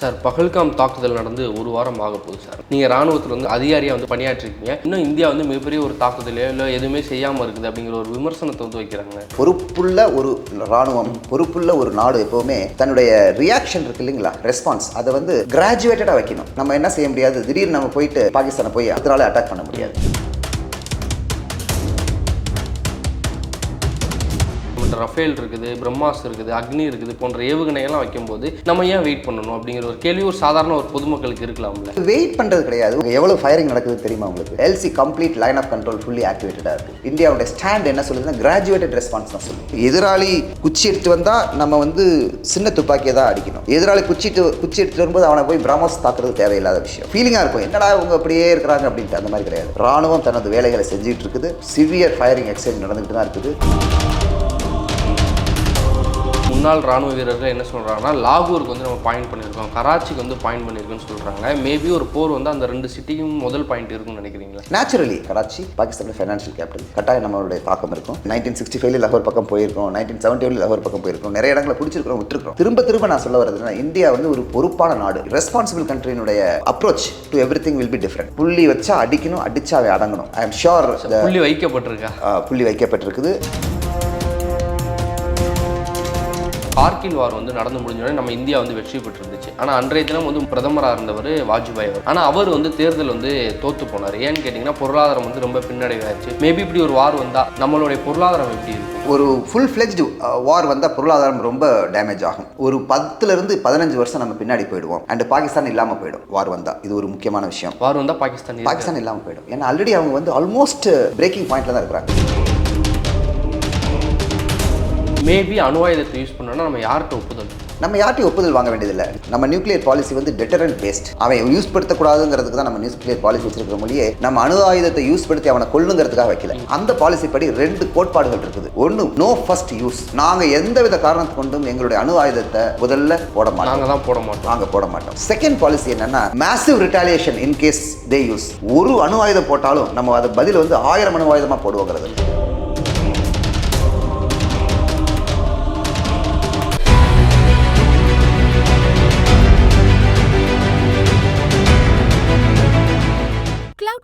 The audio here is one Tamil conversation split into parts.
சார் பகல்காம் தாக்குதல் நடந்து ஒரு வாரம் ஆக போகுது சார். நீங்கள் ராணுவத்தில் வந்து அதிகாரியாக வந்து பணியாற்றிருக்கீங்க. இன்னும் இந்தியா வந்து மிகப்பெரிய ஒரு தாக்குதலையோ இல்லை எதுவுமே செய்யாமல் இருக்குது அப்படிங்கிற ஒரு விமர்சனத்தை வந்து வைக்கிறாங்க. பொறுப்புள்ள ஒரு ராணுவம் பொறுப்புள்ள ஒரு நாடு எப்போவுமே தன்னுடைய ரியாக்ஷன் இருக்கு இல்லைங்களா? ரெஸ்பான்ஸ் அதை வந்து கிராஜுவேட்டடாக வைக்கணும். நம்ம என்ன செய்ய முடியாது? திடீர்னு நம்ம போயிட்டு பாகிஸ்தானை போய் அதனால அட்டாக் பண்ண முடியாது. நம்மகிட்ட ரஃபேல் இருக்குது பிரம்மாஸ் இருக்குது அக்னி இருக்குது போன்ற ஏவுகணையெல்லாம் வைக்கும்போது நம்ம ஏன் வெயிட் பண்ணணும் அப்படிங்கிற ஒரு கேள்வி ஒரு சாதாரண ஒரு பொதுமக்களுக்கு இருக்கலாம்ல. வெயிட் பண்ணுறது கிடையாது. எவ்வளோ ஃபயரிங் நடக்குது தெரியுமா உங்களுக்கு? L C complete line of control fully ஆக்டிவேட்டடாக இருக்குது இந்தியாவோட ஸ்டாண்ட் என்ன சொல்லுதுன்னா கிராஜுவேட்டட் ரெஸ்பான்ஸ் தான் சொல்லுது. எதிராளி குச்சி எடுத்து வந்தால் நம்ம வந்து சின்ன துப்பாக்கியை தான் அடிக்கணும். எதிராளி குச்சிட்டு குச்சி எடுத்து வரும்போது அவனை போய் பிராமஸ் தாக்குறது தேவையில்லாத விஷயம். ஃபீலிங்காக இருக்கும். என்னடா அவங்க அப்படியே இருக்கிறாங்க அப்படின்ட்டு அந்த மாதிரி கிடையாது. ராணுவம் தனது வேலைகளை செஞ்சுட்டு இருக்குது. சிவியர் ஃபயரிங் எக்ஸைட் நடந்துகிட்டு தான் இருக்குது. முன்னாள் ராணுவ வீரர்கள் என்ன சொல்கிறாங்கன்னா லாகூருக்கு வந்து நம்ம பாயிண்ட் பண்ணியிருக்கோம் கராச்சிக்கு வந்து பாயிண்ட் பண்ணியிருக்கோம்னு சொல்கிறாங்க மேபி ஒரு போர் வந்து அந்த ரெண்டு சிட்டிக்கும் முதல் பாயிண்ட் இருக்கும்னு நினைக்கிறீங்களா? நேச்சுரலி கராச்சி பாகிஸ்தானில் ஃபைனான்ஷியல் கேபிட்டல் கட்டாயம் நம்மளுடைய தாக்கம் இருக்கும். நைன்டீன் சிக்ஸ்டி ஃபைவ்ல லஹோர் பக்கம் போயிருக்கோம். நைன்டீன் செவன்டி லஹோர் பக்கம் போயிருக்கோம். நிறைய இடங்களை பிடிச்சிருக்கிறோம் விட்டுருக்கோம் திரும்ப திரும்ப நான் சொல்ல வரதுன்னா இந்தியா வந்து ஒரு பொறுப்பான நாடு. Responsible கண்ட்ரியினுடைய approach to everything will be different புள்ளி வச்சா அடிக்கணும் அடிச்சா அடங்கணும். ஐ எம் ஷோர் புள்ளி வைக்கப்பட்டிருக்கா? புள்ளி வைக்கப்பட்டிருக்குது. கார்கில் வார் வந்து நடந்து முடிஞ்சோடனே நம்ம இந்தியா வந்து வெற்றி பெற்றிருந்துச்சு. ஆனால் அன்றைய தினம் வந்து பிரதமராக இருந்தவர் வாஜ்பாய் அவர். ஆனால் அவர் வந்து தேர்தல் வந்து தோத்து போனார். ஏன்னு கேட்டிங்கன்னா பொருளாதாரம் வந்து ரொம்ப பின்னடைவாச்சு மேபி இப்படி ஒரு வார் வந்தால் நம்மளுடைய பொருளாதாரம் எப்படி இருக்கும்? ஒரு ஃபுல் ஃப்ளெஜ்டு வார் வந்தால் பொருளாதாரம் ரொம்ப டேமேஜ் ஆகும். ஒரு பத்துலேருந்து பதினஞ்சு வருஷம் நம்ம பின்னாடி போயிடுவோம். அண்ட் பாகிஸ்தான் இல்லாமல் போயிடும். வார் வந்தால் இது ஒரு முக்கியமான விஷயம். வார் வந்தால் பாகிஸ்தான். பாகிஸ்தான் இல்லாமல் போயிடும். ஏன்னா ஆல்ரெடி அவங்க வந்து ஆல்மோஸ்ட் பிரேக்கிங் பாயிண்ட்ல தான் இருக்கிறாங்க. மேபி அணு ஆயுதத்தை யூஸ் பண்ணோம்னா நம்ம யார்கிட்ட ஒப்புதல்? நம்ம யார்ட்டையும் ஒப்புதல் வாங்க வேண்டியதில்லை. நம்ம நியூக்ளியர் பாலிசி வந்து டெட்டரண்ட் பேஸ்ட் அவன் யூஸ் படுத்தக்கூடாதுங்கிறதுக்கு தான் நம்ம நியூக்ளியர் பாலிசி வச்சிருக்கிற மொழியே நம்ம அணு ஆயுதத்தை யூஸ் படுத்தி அவனை கொல்லுங்கிறதுக்காக வைக்கல. அந்த பாலிசி படி ரெண்டு கோட்பாடுகள் இருக்குது. ஒன்று நோ ஃபர்ஸ்ட் யூஸ் நாங்கள் எந்தவித காரணத்தை கொண்டும் எங்களுடைய அணு ஆயுதத்தை முதல்ல போட மாட்டோம். நாங்கள் தான் போட மாட்டோம். நாங்க போட மாட்டோம். செகண்ட் பாலிசி என்னன்னா massive retaliation in case they use ஒரு அணு ஆயுதம் போட்டாலும் நம்ம அது பதில் வந்து ஆயிரம் அணு ஆயுதமா போடுவோங்கிறது.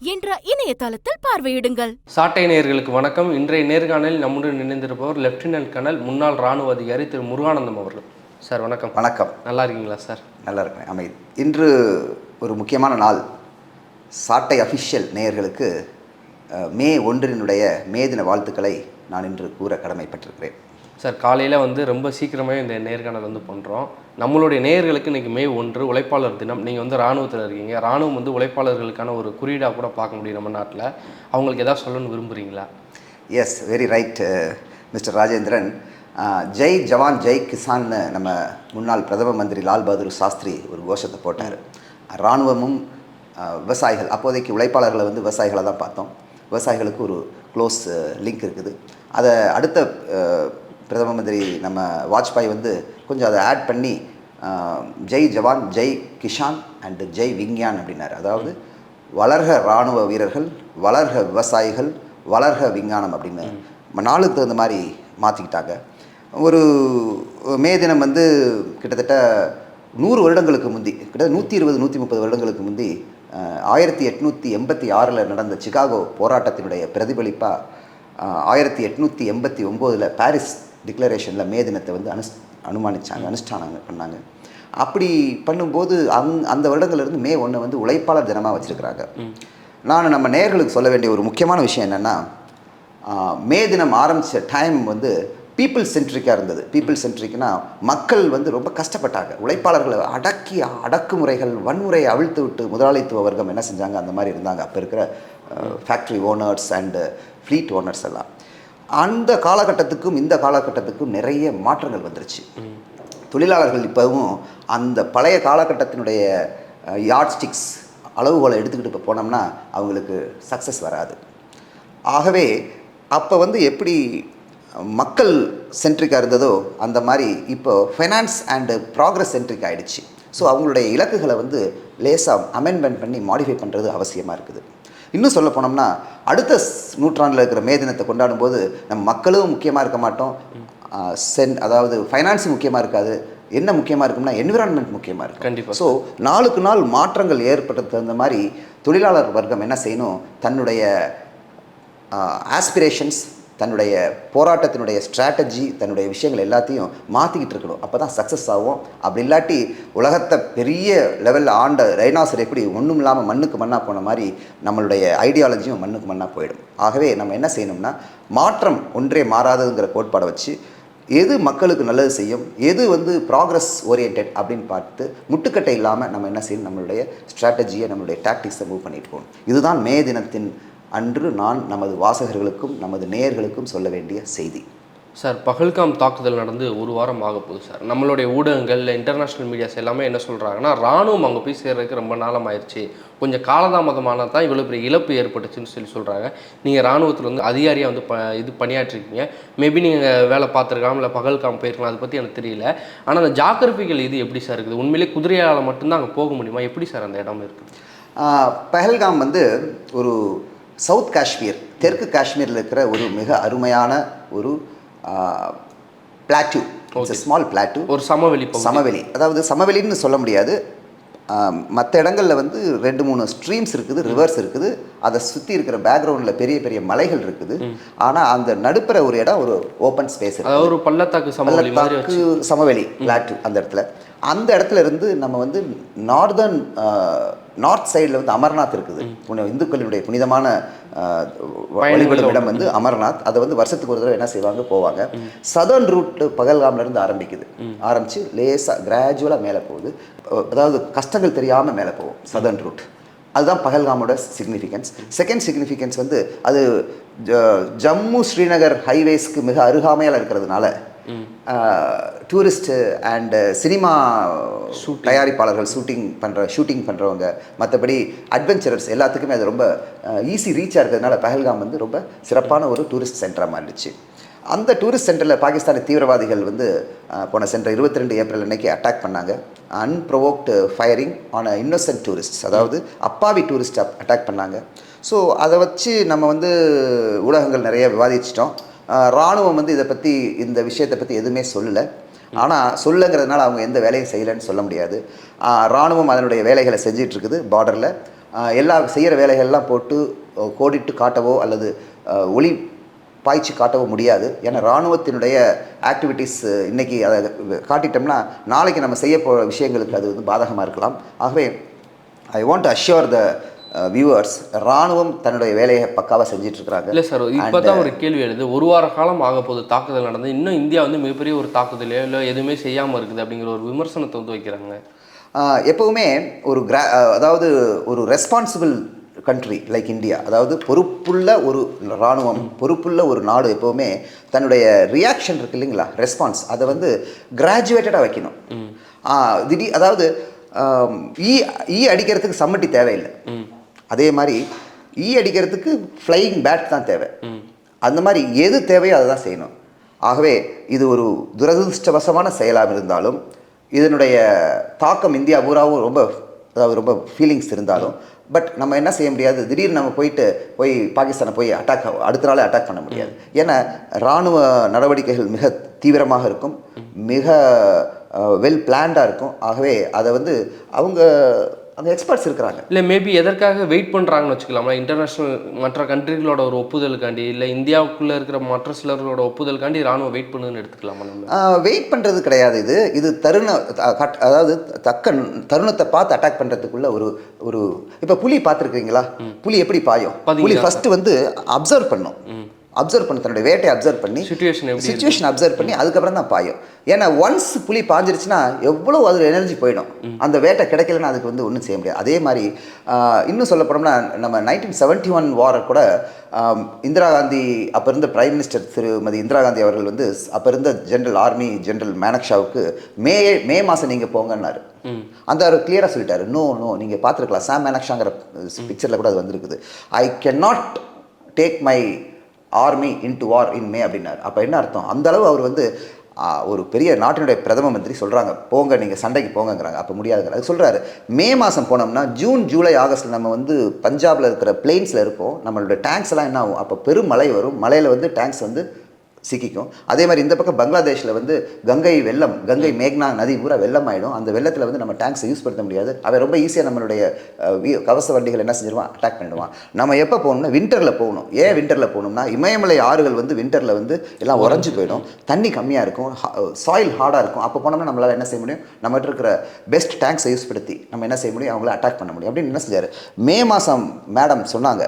என்ற இணையதளத்தில் பார்வையிடுங்கள். சாட்டை நேயர்களுக்கு வணக்கம். இன்றைய நேர்காணலில் நம்முடன் இணைந்திருப்பவர் லெப்டினன்ட் கர்னல் முன்னாள் ராணுவ அதிகாரி திரு முருகானந்தம் அவர்கள். சார் வணக்கம். வணக்கம். நல்லா இருக்கீங்களா சார்? நல்லா இருக்கிறேன் அமைதி. இன்று ஒரு முக்கியமான நாள். சாட்டை அஃபிஷியல் நேயர்களுக்கு மே ஒன்றினுடைய மே தின வாழ்த்துக்களை நான் இன்று கூற கடமைப்பட்டிருக்கிறேன். சார் காலையில் வந்து ரொம்ப சீக்கிரமே இந்த நேர்காணல் வந்து பண்ணுறோம் நம்மளுடைய நேர்களுக்கு இன்றைக்கி மே ஒன்று உழைப்பாளர் தினம். நீங்கள் வந்து ராணுவத்தில் இருக்கீங்க. ராணுவம் வந்து உழைப்பாளர்களுக்கான ஒரு குறியீடாக கூட பார்க்க முடியும் நம்ம நாட்டில். அவங்களுக்கு எதாவது சொல்லணும்னு விரும்புகிறீங்களா yes very right mister Rajendran Jai ஜவான் ஜெய் கிசான்னு நம்ம முன்னாள் பிரதம மந்திரி லால் பகதூர் சாஸ்திரி ஒரு கோஷத்தை போட்டார். இராணுவமும் விவசாயிகள் அப்போதைக்கு உழைப்பாளர்களை வந்து விவசாயிகளை தான் பார்த்தோம். விவசாயிகளுக்கு ஒரு க்ளோஸ் லிங்க் இருக்குது. அதை அடுத்த பிரதம மந்திரி நம்ம வாஜ்பாய் வந்து கொஞ்சம் அதை ஆட் பண்ணி ஜெய் ஜவான் ஜெய் கிஷான் அண்டு ஜெய் விஞ்ஞான் அப்படின்னாரு. அதாவது வளர்க இராணுவ வீரர்கள் வளர்க விவசாயிகள் வளர்க விஞ்ஞானம் அப்படின்னு நாளுக்கு தகுந்த மாதிரி மாற்றிக்கிட்டாங்க ஒரு மே தினம் வந்து கிட்டத்தட்ட நூறு வருடங்களுக்கு முந்தி கிட்டத்தட்ட நூற்றி இருபது நூற்றி முப்பது வருடங்களுக்கு முந்தி ஆயிரத்தி எட்நூற்றி எண்பத்தி ஆறில் நடந்த சிகாகோ போராட்டத்தினுடைய பிரதிபலிப்பாக ஆயிரத்தி எட்நூற்றி எண்பத்தி ஒம்போதில் பாரிஸ் டிக்ளரேஷனில் மே தினத்தை வந்து அனுஸ் அனுமானிச்சாங்க அனுஷ்டானங்க பண்ணாங்க. அப்படி பண்ணும்போது அங் அந்த வருடங்கள்லேருந்து மே ஒன்று வந்து உழைப்பாளர் தினமாக வச்சுருக்கிறாங்க. நான் நம்ம நேயர்களுக்கு சொல்ல வேண்டிய ஒரு முக்கியமான விஷயம் என்னென்னா மே தினம் ஆரம்பித்த டைம் வந்து பீப்புள் சென்ட்ரிக்காக இருந்தது. பீப்புள் சென்ட்ரிக்னா மக்கள் வந்து ரொம்ப கஷ்டப்பட்டாங்க. உழைப்பாளர்களை அடக்கி அடக்குமுறைகள் வன்முறையை அவிழ்த்து விட்டு முதலாளித்துவ வர்க்கம் என்ன செஞ்சாங்க? அந்த மாதிரி இருந்தாங்க. அப்போ இருக்கிற factory owners and fleet owners எல்லாம். அந்த காலகட்டத்துக்கும் இந்த காலகட்டத்துக்கும் நிறைய மாற்றங்கள் வந்துருச்சு. தொழிலாளர்கள் இப்போவும் அந்த பழைய காலகட்டத்தினுடைய யார்ட் ஸ்டிக்ஸ் அளவுகோலை எடுத்துக்கிட்டு இப்போ போனோம்னா அவங்களுக்கு சக்ஸஸ் வராது. ஆகவே அப்போ வந்து எப்படி மக்கள் சென்ட்ரிக்காக இருந்ததோ அந்த மாதிரி இப்போ ஃபைனான்ஸ் அண்டு ப்ராக்ரஸ் சென்ட்ரிக் ஆகிடுச்சு ஸோ அவங்களுடைய இலக்குகளை வந்து லேசாக அமெண்ட்மெண்ட் பண்ணி மாடிஃபை பண்ணுறது அவசியமாக இருக்குது. இன்னும் சொல்ல போனோம்னா அடுத்த நூற்றாண்டில் இருக்கிற மே தினத்தை கொண்டாடும் போது நம்ம மக்களும் முக்கியமாக இருக்க மாட்டோம். சென் அதாவது ஃபைனான்ஸ் முக்கியமாக இருக்காது. என்ன முக்கியமாக இருக்கும்னா என்விரான்மெண்ட் முக்கியமாக இருக்கும். கண்டிப்பா. ஸோ நாளுக்கு நாள் மாற்றங்கள் ஏற்படுறது தகுந்த மாதிரி தொழிலாளர் வர்க்கம் என்ன செய்யணும்? தன்னுடைய ஆஸ்பிரேஷன்ஸ் தன்னுடைய போராட்டத்தினுடைய ஸ்ட்ராட்டஜி தன்னுடைய விஷயங்கள் எல்லாத்தையும் மாற்றிக்கிட்டு இருக்கணும். அப்போ தான் சக்ஸஸ் ஆகும். அப்படி இல்லாட்டி உலகத்தை பெரிய லெவலில் ஆண்ட ரைனாசர் எப்படி ஒன்றும் இல்லாமல் மண்ணுக்கு மண்ணாக போன மாதிரி நம்மளுடைய ஐடியாலஜியும் மண்ணுக்கு மண்ணாக போயிடும். ஆகவே நம்ம என்ன செய்யணும்னா மாற்றம் ஒன்றே மாறாததுங்கிற கோட்பாடை வச்சு எது மக்களுக்கு நல்லது செய்யும் எது வந்து ப்ராக்ரஸ் ஓரியன்ட் அப்படின்னு பார்த்து முட்டுக்கட்டை இல்லாமல் நம்ம என்ன செய்யணும் நம்மளுடைய ஸ்ட்ராட்டஜியை நம்மளுடைய டாக்டிக்ஸை மூவ் பண்ணிட்டு போகணும். இதுதான் மே தினத்தின் அன்று நான் நமது வாசகர்களுக்கும் நமது நேயர்களுக்கும் சொல்ல வேண்டிய செய்தி. சார் பகல்காம் தாக்குதல் நடந்து ஒரு வாரம் ஆக போகுது சார். நம்மளுடைய ஊடகங்கள் இன்டர்நேஷ்னல் மீடியாஸ் எல்லாமே என்ன சொல்கிறாங்கன்னா ராணுவம் அங்கே போய் சேர்றதுக்கு ரொம்ப நாளம் ஆயிடுச்சு கொஞ்சம் காலதாமதமானது தான் இவ்வளோ பெரிய இழப்பு ஏற்பட்டுச்சுன்னு சொல்லி சொல்கிறாங்க நீங்கள் ராணுவத்தில் வந்து அதிகாரியாக வந்து ப இது பணியாற்றிருக்கீங்க. மேபி நீங்கள் வேலை பார்த்துருக்கலாம் இல்லை பகல்காம் போயிருக்கலாம் அதை பற்றி எனக்கு தெரியல. ஆனால் அந்த ஜாக்கிரபிகள் இது எப்படி சார் இருக்குது? உண்மையிலே குதிரையால் மட்டும்தான் அங்கே போக முடியுமா? எப்படி சார் அந்த இடம் இருக்குது? ஆஹ், பஹல்காம் வந்து ஒரு சவுத் காஷ்மீர் தெற்கு காஷ்மீரில் இருக்கிற ஒரு மிக அருமையான ஒரு பிளாட்டு ஸ்மால் பிளாட்டு ஒரு சமவெளி சமவெளி. அதாவது சமவெளின்னு சொல்ல முடியாது. மற்ற இடங்களில் வந்து ரெண்டு மூணு ஸ்ட்ரீம்ஸ் இருக்குது ரிவர்ஸ் இருக்குது. அதை சுற்றி இருக்கிற பேக்ரவுண்டில் பெரிய பெரிய மலைகள் இருக்குது. ஆனால் அந்த நடுப்புற ஒரு இடம் ஒரு ஓப்பன் ஸ்பேஸ் ஒரு பள்ளத்தாக்கு சமவெளி மாதிரி வச்சு. பள்ளத்தாக்கு சமவெளி பிளாட் அந்த இடத்துல. அந்த இடத்துல இருந்து நம்ம வந்து நார்தர்ன் நார்த் சைடில் வந்து அமர்நாத் இருக்குது. புனி இந்துக்களினுடைய புனிதமான வழிபடும் இடம் வந்து அமர்நாத். அதை வந்து வருஷத்துக்கு ஒரு தடவை என்ன செய்வாங்க? போவாங்க. சதர்ன் ரூட் பகல்காம்ல இருந்து ஆரம்பிக்குது. ஆரம்பிச்சு லேசாக கிராஜுவலாக மேலே போகுது. அதாவது கஷ்டங்கள் தெரியாமல் மேலே போகும் சதர்ன் ரூட் அதுதான் பகல்காமோட சிக்னிஃபிகன்ஸ் செகண்ட் சிக்னிஃபிகன்ஸ் வந்து அது ஜம்மு ஸ்ரீநகர் ஹைவேஸ்க்கு மிக அருகாமையில் இருக்கிறதுனால டூரிஸ்ட் அண்ட் சினிமா தயாரிப்பாளர்கள் ஷூட்டிங் பண்ணுற ஷூட்டிங் பண்ணுறவங்க மற்றபடி அட்வென்ச்சரர்ஸ் எல்லாத்துக்குமே அது ரொம்ப ஈஸி ரீச்சாக இருக்கிறதுனால பஹல்காம் வந்து ரொம்ப சிறப்பான ஒரு டூரிஸ்ட் சென்டராக மாறிடுச்சு. அந்த டூரிஸ்ட் சென்டரில் பாகிஸ்தானி தீவிரவாதிகள் வந்து போன சென்ற இருபத்தி ரெண்டு ஏப்ரல் அன்னைக்கு அட்டாக் பண்ணாங்க. Unprovoked firing on innocent tourists அதாவது அப்பாவி டூரிஸ்ட் அட்டாக் பண்ணாங்க. ஸோ அதை வச்சு நம்ம வந்து ஊடகங்கள் நிறைய விவாதிச்சிட்டோம். இராணுவம் ராணுவம் வந்து இதை பற்றி இந்த விஷயத்தை பற்றி எதுவுமே சொல்லலை. ஆனால் சொல்லுங்கிறதுனால அவங்க எந்த வேலையும் செய்யலைன்னு சொல்ல முடியாது. இராணுவம் ராணுவம் அதனுடைய வேலைகளை செஞ்சிகிட்ருக்குது பார்டரில் எல்லா செய்கிற வேலைகள்லாம் போட்டு கோடிட்டு காட்டவோ அல்லது ஒளி பாய்ச்சி காட்டவோ முடியாது. ஏன்னா இராணுவத்தினுடைய ஆக்டிவிட்டீஸ் இன்றைக்கி அதை காட்டிட்டோம்னா நாளைக்கு நம்ம செய்ய போகிற விஷயங்களுக்கு அது வந்து பாதகமாக இருக்கலாம். ஆகவே I want assure the viewers இராணுவம் தன்னுடைய வேலையை பக்காவாக செஞ்சுட்டு இருக்கிறாங்க இல்லை சார் இப்போ தான் ஒரு கேள்வி எழுது. ஒரு வார காலம் ஆக போகுது தாக்குதல் நடந்து. இன்னும் இந்தியா வந்து மிகப்பெரிய ஒரு தாக்குதலையோ இல்லை எதுவுமே செய்யாமல் இருக்குது அப்படிங்கிற ஒரு விமர்சனத்தை வந்து வைக்கிறாங்க. எப்பவுமே ஒரு கிரா அதாவது ஒரு ரெஸ்பான்சிபிள் கண்ட்ரி லைக் இந்தியா அதாவது பொறுப்புள்ள ஒரு இராணுவம் பொறுப்புள்ள ஒரு நாடு எப்போவுமே தன்னுடைய ரியாக்ஷன் இருக்கு இல்லைங்களா? ரெஸ்பான்ஸ் அதை வந்து கிராஜுவேட்டடாக வைக்கணும். திடீர் அதாவது ஈ ஈ அடிக்கிறதுக்கு சம்மட்டி தேவையில்லை. அதே மாதிரி ஈ அடிக்கிறதுக்கு ஃப்ளையிங் பேட் தான் தேவை. அந்த மாதிரி எது தேவையோ அதை தான் செய்யணும். ஆகவே இது ஒரு துரதிருஷ்டவசமான செயலாக இருந்தாலும் இதனுடைய தாக்கம் இந்தியா பூராவும் ரொம்ப அதாவது ரொம்ப ஃபீலிங்ஸ் இருந்தாலும் பட் நம்ம என்ன செய்ய முடியாது? திடீர்னு நம்ம போயிட்டு போய் பாகிஸ்தானை போய் அட்டாக் அடுத்த நாளே அட்டாக் பண்ண முடியாது. ஏன்னா இராணுவ நடவடிக்கைகள் மிக தீவிரமாக இருக்கும். மிக வெல் பிளான்டாக இருக்கும். ஆகவே அதை வந்து அவங்க அங்கே எக்ஸ்பர்ட்ஸ் இருக்கிறாங்க. இல்லை மேபி எதற்காக வெயிட் பண்ணுறாங்கன்னு வச்சுக்கலாமா இன்டர்நேஷ்னல் மற்ற கண்ட்ரிகளோட ஒரு ஒப்புதலுக்காண்டி இல்லை இந்தியாவுக்குள்ளே இருக்கிற மற்ற சிலர்களோட ஒப்புதலுக்காண்டி ராணுவம் வெயிட் பண்ணுன்னு எடுத்துக்கலாமா நம்ம? வெயிட் பண்ணுறது கிடையாது இது. இது தருண அதாவது தக்க தருணத்தை பார்த்து அட்டாக் பண்ணுறதுக்குள்ள ஒரு ஒரு இப்போ புலி பார்த்துருக்கீங்களா புலி எப்படி பாயும்? புலி ஃபர்ஸ்ட் வந்து அப்சர்வ் பண்ணும். அப்சர்வ் பண்ணி தன்னுடைய வேட்டையை அப்சர்வ் பண்ணி சுச்சுவேஷன்? சுச்சுவேஷன் அப்சர்வ் பண்ணி அதுக்கப்புறம் தான் பாயும். ஏன்னா ஒன்ஸ் புலி பாஞ்சிருச்சுன்னா எவ்வளோ அது எனர்ஜி போயிடும். அந்த வேட்டை கிடைக்கலன்னா அதுக்கு வந்து ஒன்றும் செய்ய முடியாது. அதே மாதிரி இன்னும் சொல்ல போனோம்னா நம்ம நைன்டீன் செவன்ட்டி ஒன் வாரை கூட இந்திரா காந்தி அப்போ இருந்த பிரைம் மினிஸ்டர் திருமதி இந்திரா காந்தி அவர்கள் வந்து அப்போ இருந்த ஜென்ரல் ஆர்மி ஜென்ரல் மேனக்ஷாவுக்கு மே மே மாதம் நீங்கள் போங்கன்னாரு. அந்த அவர் கிளியராக சொல்லிட்டாரு. நோ நோ நீங்கள் பார்த்துருக்கலாம். சாம் மேனக்ஷாங்கிற பிக்சரில் கூட அது வந்திருக்குது. I can not take my army in war in May அப்படின்னார். அப்போ என்ன அர்த்தம்? அந்த அளவு அவர் வந்து ஒரு பெரிய நாட்டினுடைய பிரதம மந்திரி சொல்கிறாங்க போங்க நீங்கள் சண்டைக்கு போங்கங்கிறாங்க. அப்போ முடியாதுங்கிறாங்க அது சொல்கிறாரு மே மாதம் போனோம்னா ஜூன் ஜூலை ஆகஸ்ட்டில் நம்ம வந்து பஞ்சாபில் இருக்கிற பிளெயின்ஸில் இருப்போம். நம்மளோட டேங்க்ஸ் எல்லாம் என்ன ஆகும்? அப்போ பெரும் மழை வரும். மலையில் வந்து டேங்க்ஸ் வந்து சிக்கிக்கும். அதே மாதிரி இந்த பக்கம் பங்களாதேஷில் வந்து கங்கை வெள்ளம் கங்கை மேக்னா நதி பூரா வெள்ளம் ஆயிடும் அந்த வெள்ளத்தில் வந்து நம்ம டேங்க்ஸை யூஸ் படுத்த முடியாது. அவன் ரொம்ப ஈஸியாக நம்மளுடைய கவச வண்டிகள் என்ன செஞ்சிருவான் அட்டாக் பண்ணிடுவான். நம்ம எப்போ போகணும்னா விண்டரில் போகணும். ஏன் விண்டரில் போகணும்னா இமயமலை ஆறுகள் வந்து விண்டரில் வந்து எல்லாம் உறைஞ்சு போயிடும். தண்ணி கம்மியாக இருக்கும். சாயில் ஹார்டாக இருக்கும். அப்போ போனோம்னா நம்மளால் என்ன செய்ய முடியும்? நம்மகிட்ட இருக்கிற பெஸ்ட் டேங்க்ஸை யூஸ் படுத்தி நம்ம என்ன செய்ய முடியும்? அவங்கள அட்டாக் பண்ண முடியும். அப்படின்னு என்ன செஞ்சார்? மே மாதம் மேடம் சொன்னாங்க.